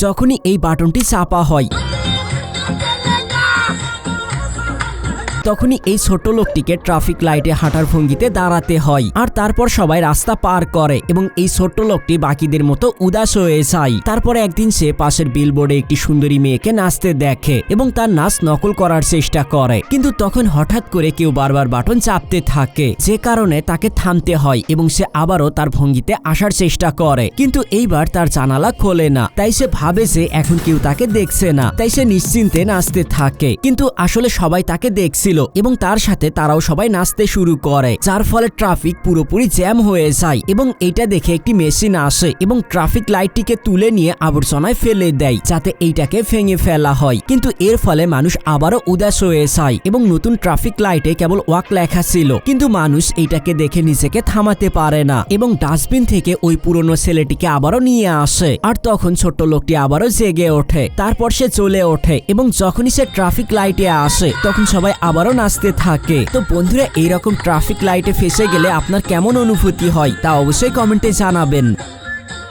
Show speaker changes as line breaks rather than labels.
যখনই এই বাটনটি চাপা হয়। তখনই এই ছোট লোকটিকে ট্রাফিক লাইটে হাঁটার ভঙ্গিতে দাঁড়াতে হয় আর তারপর সবাই রাস্তা পার করে এবং এই ছোট্ট লোকটি বাকিদের মতো উদাস হয়ে যায়। তারপর একদিন সে পাশের বিলবোর্ডে একটি সুন্দরী মেয়েকে নাচতে দেখে এবং তার নাচ নকল করার চেষ্টা করে। কিন্তু তখন হঠাৎ করে কেউ বারবার বাটন চাপতে থাকে, যে কারণে তাকে থামতে হয় এবং সে আবারও তার ভঙ্গিতে আসার চেষ্টা করে। কিন্তু এইবার তার জানালা খোলে না। তাই সে ভাবে যে এখন কেউ তাকে দেখছে না। তাই সে নিশ্চিন্তে নাচতে থাকে। কিন্তু আসলে সবাই তাকে দেখছিল এবং তার সাথে তারাও সবাই নাচতে শুরু করে, যার ফলে ট্রাফিক পুরোপুরি জ্যাম হয়ে যায় এবং এইটা দেখে একটি মেশিন আসে এবং ট্রাফিক লাইটটিকে তুলে নিয়ে আবর্জনায় ফেলে দেয় যাতে এইটাকে ভেঙে ফেলা হয়। কিন্তু এর ফলে মানুষ আবারও উদাস হয়ে যায় এবং নতুন ট্রাফিক লাইটে কেবল ওয়াক লেখা ছিল। কিন্তু মানুষ এইটাকে দেখে নিজেকে থামাতে পারে না এবং ডাস্টবিন থেকে ওই পুরনো ছেলেটিকে আবারও নিয়ে আসে আর তখন ছোট্ট লোকটি আবারও জেগে ওঠে। তারপর সে চলে ওঠে এবং যখনই সে ট্রাফিক লাইটে আসে, তখন সবাই আবারও নাচতে থাকে। তো বন্ধুরা, এইরকম ট্রাফিক লাইটে ফেসে গেলে আপনার কেমন অনুভূতি হয় তা অবশ্যই কমেন্টে জানাবেন।